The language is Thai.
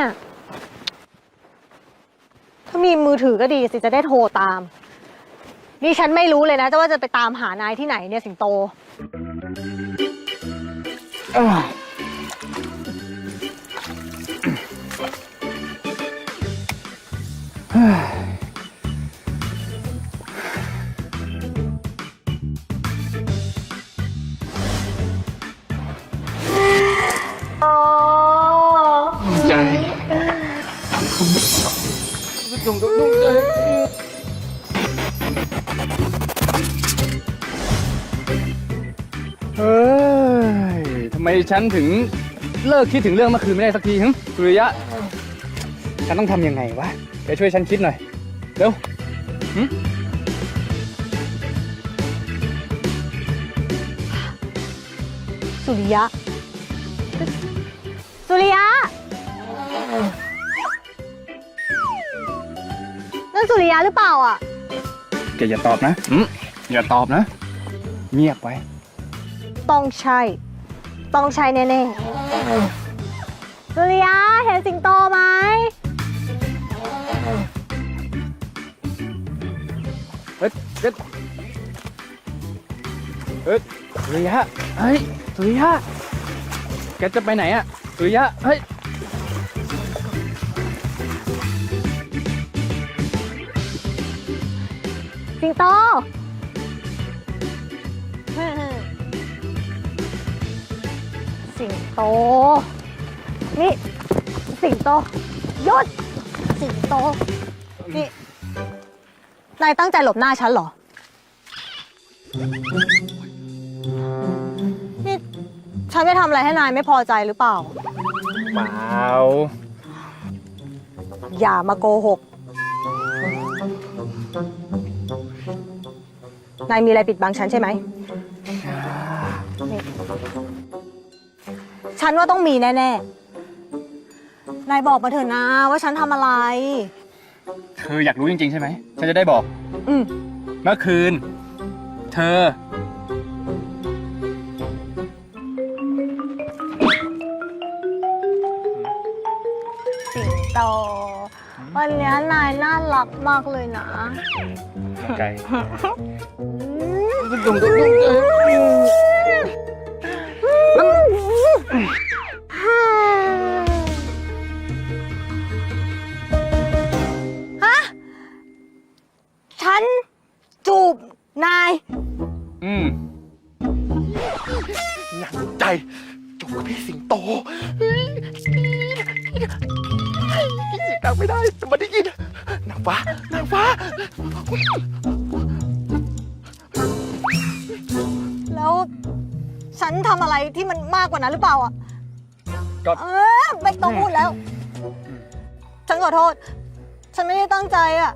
เนี่ย ถ้ามีมือถือก็ดีสิจะได้โทรตาม นี่ฉันไม่รู้เลยนะจะว่าจะไปตามหานายที่ไหนเนี่ยสิงโตอ๋ ตรงตรงตรงใจเฮ้ยทำไมฉันถึงเลิกคิดถึงเรื่องเมื่อคืนไม่ได้สักทีฮึสุริยะ ฉันต้องทำยังไงวะแกช่วยฉันคิดหน่อย เร็วหึสุริยะ สุริยะ ริยะหรือเปล่าอะ แกอย่าตอบนะอืมอย่าตอบนะ เงียบไว้ ต้องใช่ ต้องใช่แน่ๆสุริยะเห็นสิงโตไหม เฮ้ยเฮ้ยเฮ้ยสุริยะเฮ้ยสุริยะแกจะไปไหนอะสุริยะเฮ้ย สิงโต สิงโต นี่ สิงโตหยุดสิงโต นี่ นายตั้งใจหลบหน้าฉันเหรอ นี่ ฉันไปทำอะไรให้นายไม่พอใจหรือเปล่า เปล่า อย่ามาโกหก นายมีอะไรปิดบังฉันใช่ไหมนี่ฉันว่าต้องมีแน่ๆ นายบอกมาเถอะนะว่าฉันทำอะไร เธออยากรู้จริงๆใช่ไหม ฉันจะได้บอก อืมเมื่อคืน เธอ สิงโต วันนี้นายน่ารักมากเลยนะไกลอืมดุงดุงดุงดุงฮะ ฉันจูบนาย อืมหนังใจจูบกับพี่สิงโต เฮ้ยเสียงดังไม่ได้แต่มันได้ยินนางฟ้านางฟ้า แล้วฉันทำอะไรที่มันมากกว่านั้นหรือเปล่าอะก็ เออไม่ต้องพูดแล้ว ฉันขอโทษ ฉันไม่ได้ตั้งใจอะ